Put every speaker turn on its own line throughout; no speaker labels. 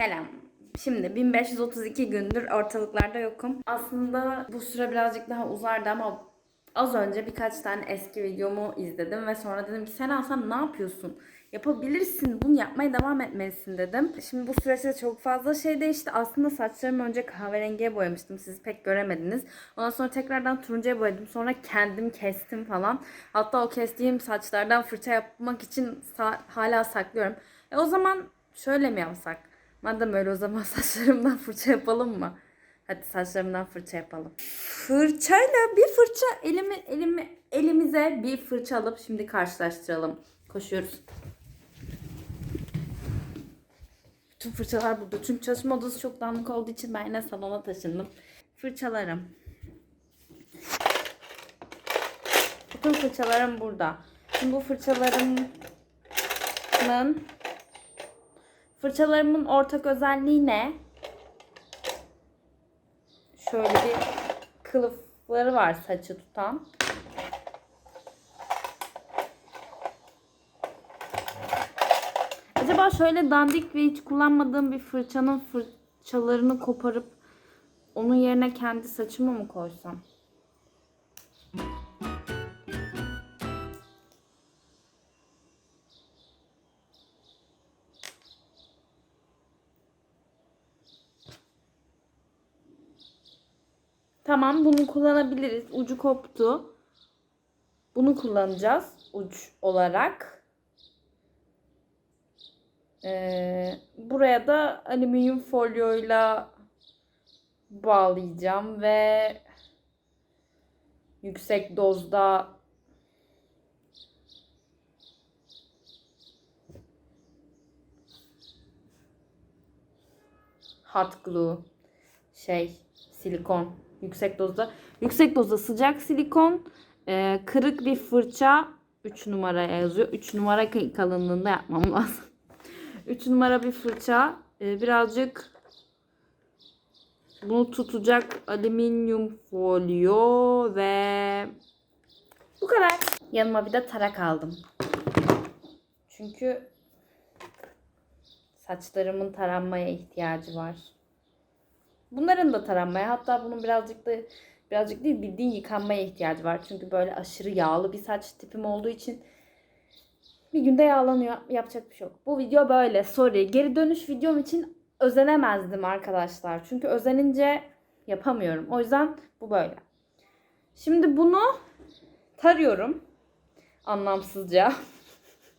Selam. Şimdi 1532 gündür ortalıklarda yokum. Aslında bu süre birazcık daha uzardı ama az önce birkaç tane eski videomu izledim ve sonra dedim ki sen Hasan ne yapıyorsun? Yapabilirsin, bunu yapmaya devam etmelisin dedim. Şimdi bu süreçte çok fazla şey değişti. Aslında saçlarımı önce kahverengiye boyamıştım. Siz pek göremediniz. Ondan sonra tekrardan turuncuya boyadım. Sonra kendim kestim falan. Hatta o kestiğim saçlardan fırça yapmak için hala saklıyorum. E o zaman şöyle mi yapsak? Madem öyle o zaman saçlarımdan fırça yapalım mı? Hadi saçlarımdan fırça yapalım. Fırçayla bir fırça elimi elimi elimize bir fırça alıp şimdi karşılaştıralım. Koşuyoruz. Bütün fırçalar burada. Çünkü çalışma odası çok dağınık olduğu için ben yine salona taşındım. Fırçalarım. Bütün fırçalarım burada. Şimdi bu fırçalarımın fırçalarımın ortak özelliği ne? Şöyle bir kılıfları var saçı tutan. Acaba şöyle dandik ve hiç kullanmadığım bir fırçanın fırçalarını koparıp onun yerine kendi saçımı mı koysam? Tamam bunu kullanabiliriz. Ucu koptu. Bunu kullanacağız uç olarak. Ee, buraya da alüminyum folyoyla bağlayacağım ve yüksek dozda hot glue şey silikon yüksek dozda. Yüksek dozda sıcak silikon e, kırık bir fırça 3 numaraya yazıyor. 3 numara kalınlığında yapmam lazım. 3 numara bir fırça e, birazcık bunu tutacak alüminyum folyo ve bu kadar. Yanıma bir de tarak aldım. Çünkü saçlarımın taranmaya ihtiyacı var Bunların da taranmaya hatta bunun birazcık da birazcık değil bildiğin yıkanmaya ihtiyacı var. Çünkü böyle aşırı yağlı bir saç tipim olduğu için bir günde yağlanıyor. Yapacak bir şey yok. Bu video böyle. Sorry. Geri dönüş videom için özenemezdim arkadaşlar. Çünkü özenince yapamıyorum. O yüzden bu böyle. Şimdi bunu tarıyorum. Anlamsızca.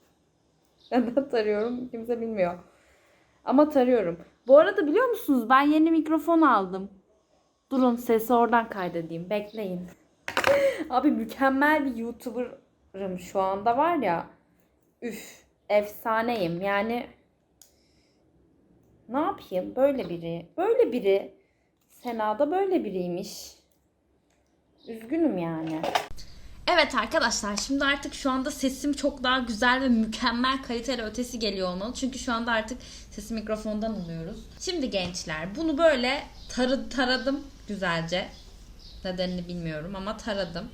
Neden tarıyorum kimse bilmiyor. Ama tarıyorum. Bu arada biliyor musunuz ben yeni mikrofon aldım. Durun sesi oradan kaydedeyim. Bekleyin. Abi mükemmel bir YouTuber'ım şu anda var ya. Üf. Efsaneyim. Yani ne yapayım? Böyle biri. Böyle biri. Sena'da böyle biriymiş. Üzgünüm yani. Evet arkadaşlar şimdi artık şu anda sesim çok daha güzel ve mükemmel kaliteli ötesi geliyor olmalı. Çünkü şu anda artık sesi mikrofondan alıyoruz. Şimdi gençler bunu böyle tarı, taradım güzelce. Nedenini bilmiyorum ama taradım.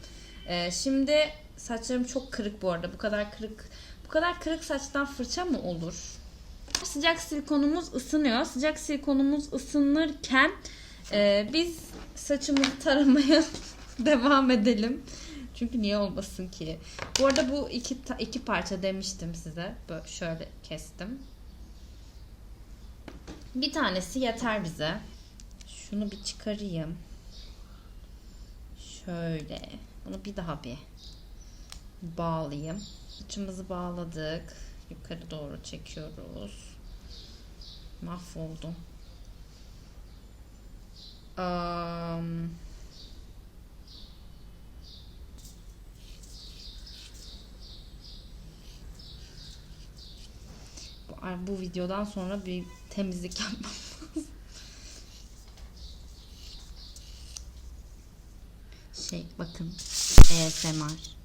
Ee, şimdi saçlarım çok kırık bu arada. Bu kadar kırık bu kadar kırık saçtan fırça mı olur? Sıcak silikonumuz ısınıyor. Sıcak silikonumuz ısınırken e, biz saçımızı taramaya devam edelim. Çünkü niye olmasın ki? Bu arada bu iki iki parça demiştim size. Böyle şöyle kestim. Bir tanesi yeter bize. Şunu bir çıkarayım. Şöyle. Bunu bir daha bir bağlayayım. Saçımızı bağladık. Yukarı doğru çekiyoruz. Mahvoldum. Um, bu videodan sonra bir temizlik yapmam. Şey bakın ASMR.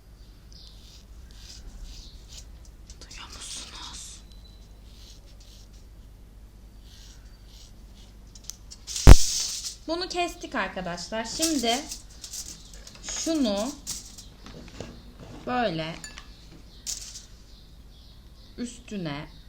Duyuyor musunuz? Bunu kestik arkadaşlar. Şimdi şunu böyle üstüne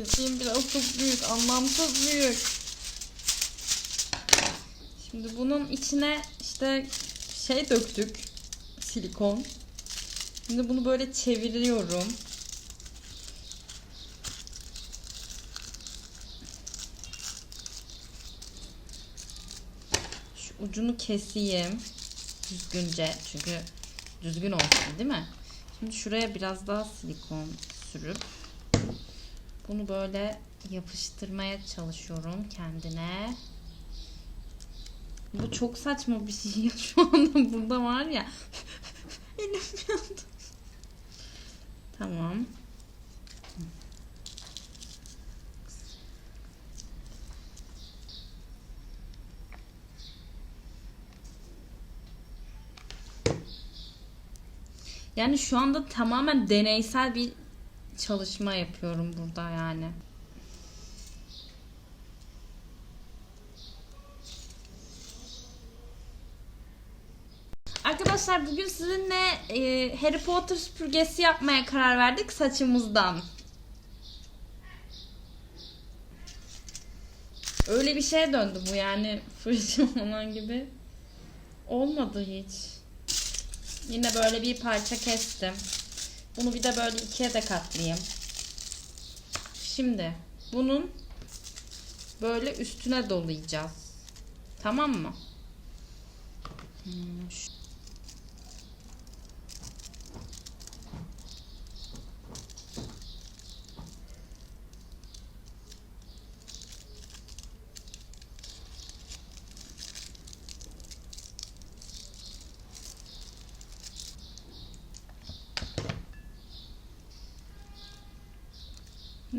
Benim biraz çok büyük, anlamsız büyük. Şimdi bunun içine işte şey döktük. Silikon. Şimdi bunu böyle çeviriyorum. Şu ucunu keseyim. Düzgünce. Çünkü düzgün olsun değil mi? Şimdi şuraya biraz daha silikon sürüp bunu böyle yapıştırmaya çalışıyorum kendine. Bu çok saçma bir şey ya şu anda burada var ya. Elim yandı. Tamam. Yani şu anda tamamen deneysel bir çalışma yapıyorum burada yani. Arkadaşlar bugün sizinle e, Harry Potter süpürgesi yapmaya karar verdik saçımızdan. Öyle bir şeye döndü bu yani fırça falan gibi. Olmadı hiç. Yine böyle bir parça kestim. Bunu bir de böyle ikiye de katlayayım. Şimdi bunun böyle üstüne dolayacağız. Tamam mı? Hmm, şu-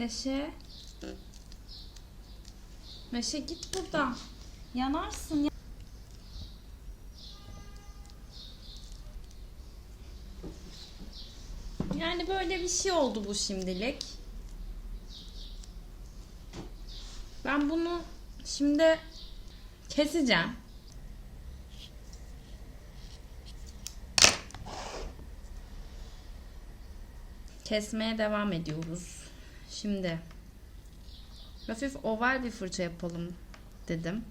Neşe. Neşe git buradan. Yanarsın ya. Yani böyle bir şey oldu bu şimdilik. Ben bunu şimdi keseceğim. Kesmeye devam ediyoruz. Şimdi hafif oval bir fırça yapalım dedim.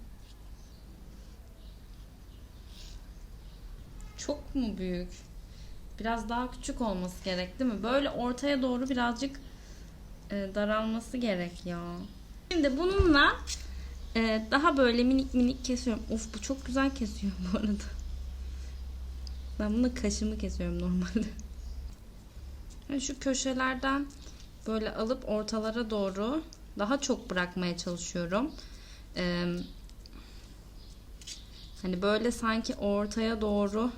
Çok mu büyük? Biraz daha küçük olması gerek değil mi? Böyle ortaya doğru birazcık e, daralması gerek ya. Şimdi bununla e, daha böyle minik minik kesiyorum. Of bu çok güzel kesiyor bu arada. Ben bunu kaşımı kesiyorum normalde. Yani şu köşelerden böyle alıp ortalara doğru daha çok bırakmaya çalışıyorum. Ee, hani böyle sanki ortaya doğru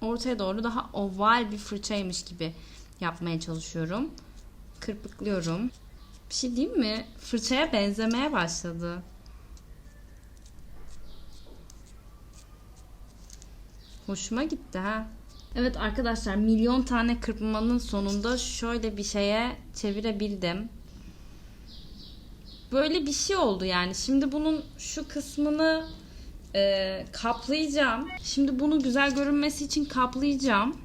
ortaya doğru daha oval bir fırçaymış gibi yapmaya çalışıyorum. Kırpıklıyorum. Bir şey diyeyim mi? Fırçaya benzemeye başladı. Hoşuma gitti ha. Evet arkadaşlar milyon tane kırpmanın sonunda şöyle bir şeye çevirebildim. Böyle bir şey oldu yani. Şimdi bunun şu kısmını e, kaplayacağım. Şimdi bunu güzel görünmesi için kaplayacağım.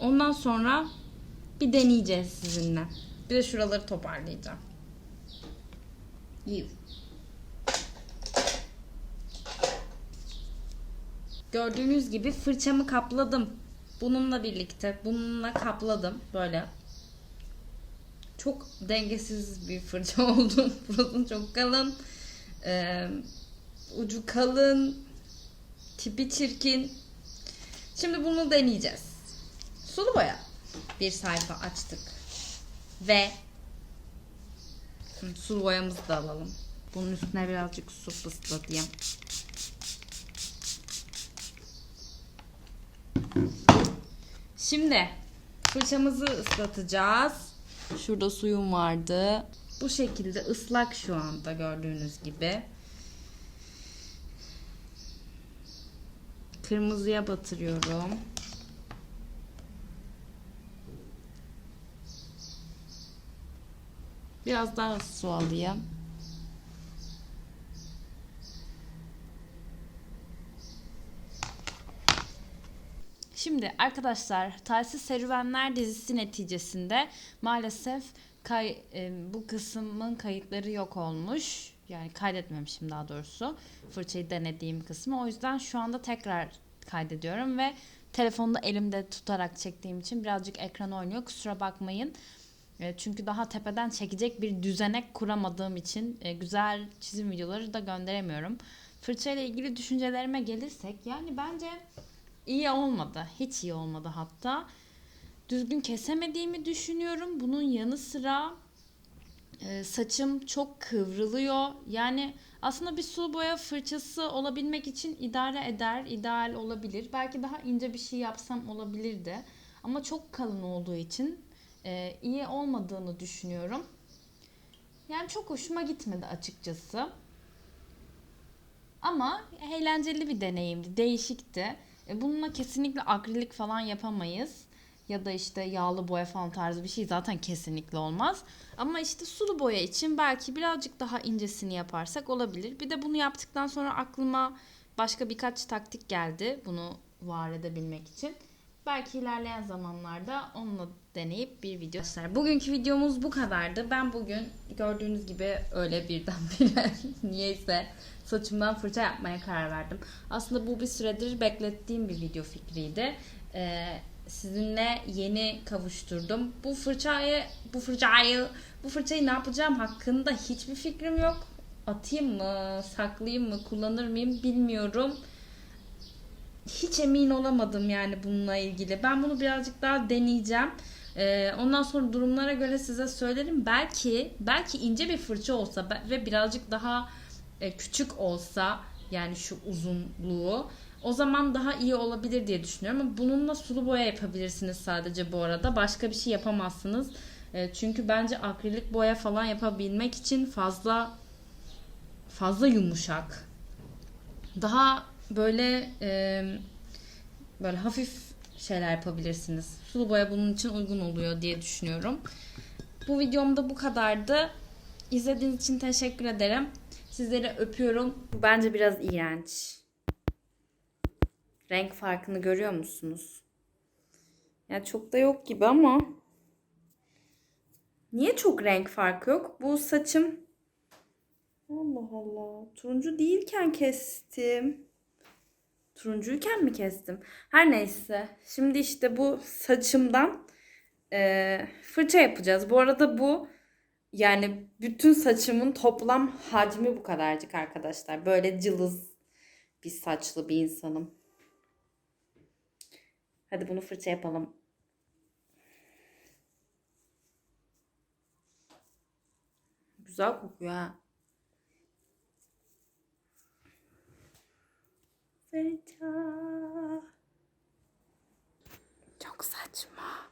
Ondan sonra bir deneyeceğiz sizinle. Bir de şuraları toparlayacağım. Yuh. Gördüğünüz gibi fırçamı kapladım. Bununla birlikte bununla kapladım böyle. Çok dengesiz bir fırça oldu. Burası çok kalın. Ee, ucu kalın. Tipi çirkin. Şimdi bunu deneyeceğiz. Sulu boya. Bir sayfa açtık. Ve sulu boyamızı da alalım. Bunun üstüne birazcık su fıslatayım. Şimdi fırçamızı ıslatacağız. Şurada suyum vardı. Bu şekilde ıslak şu anda gördüğünüz gibi. Kırmızıya batırıyorum. Biraz daha su alayım. Şimdi arkadaşlar Talsiz Serüvenler dizisi neticesinde maalesef
kay, e, bu kısmın kayıtları yok olmuş. Yani kaydetmemişim daha doğrusu. Fırçayı denediğim kısmı. O yüzden şu anda tekrar kaydediyorum ve telefonu elimde tutarak çektiğim için birazcık ekran oynuyor. Kusura bakmayın. E, Çünkü daha tepeden çekecek bir düzenek kuramadığım için e, güzel çizim videoları da gönderemiyorum. Fırçayla ilgili düşüncelerime gelirsek yani bence iyi olmadı. Hiç iyi olmadı hatta. Düzgün kesemediğimi düşünüyorum. Bunun yanı sıra e, saçım çok kıvrılıyor. Yani aslında bir sulu boya fırçası olabilmek için idare eder, ideal olabilir. Belki daha ince bir şey yapsam olabilirdi. Ama çok kalın olduğu için e, iyi olmadığını düşünüyorum. Yani çok hoşuma gitmedi açıkçası. Ama eğlenceli bir deneyimdi, değişikti. E, bununla kesinlikle akrilik falan yapamayız. Ya da işte yağlı boya falan tarzı bir şey zaten kesinlikle olmaz. Ama işte sulu boya için belki birazcık daha incesini yaparsak olabilir. Bir de bunu yaptıktan sonra aklıma başka birkaç taktik geldi bunu var edebilmek için. Belki ilerleyen zamanlarda onunla deneyip bir video
Arkadaşlar bugünkü videomuz bu kadardı. Ben bugün gördüğünüz gibi öyle birdenbire niyeyse saçımdan fırça yapmaya karar verdim. Aslında bu bir süredir beklettiğim bir video fikriydi. Ee, sizinle yeni kavuşturdum. Bu fırçayı, bu fırçayı, bu fırçayı ne yapacağım hakkında hiçbir fikrim yok. Atayım mı, saklayayım mı, kullanır mıyım bilmiyorum hiç emin olamadım yani bununla ilgili. Ben bunu birazcık daha deneyeceğim. Ee, ondan sonra durumlara göre size söylerim. Belki belki ince bir fırça olsa ve birazcık daha e, küçük olsa yani şu uzunluğu o zaman daha iyi olabilir diye düşünüyorum. Ama bununla sulu boya yapabilirsiniz sadece bu arada. Başka bir şey yapamazsınız. E, çünkü bence akrilik boya falan yapabilmek için fazla fazla yumuşak. Daha böyle e, böyle hafif şeyler yapabilirsiniz. Sulu boya bunun için uygun oluyor diye düşünüyorum. Bu videomda bu kadardı. İzlediğiniz için teşekkür ederim. Sizleri öpüyorum. Bence biraz iğrenç. Renk farkını görüyor musunuz? Ya çok da yok gibi ama. Niye çok renk farkı yok? Bu saçım Allah Allah. Turuncu değilken kestim. Turuncuyken mi kestim? Her neyse. Şimdi işte bu saçımdan eee, fırça yapacağız. Bu arada bu yani bütün saçımın toplam hacmi bu kadarcık arkadaşlar. Böyle cılız bir saçlı bir insanım. Hadi bunu fırça yapalım. Güzel kokuyor ha. Fırça. Çok saçma.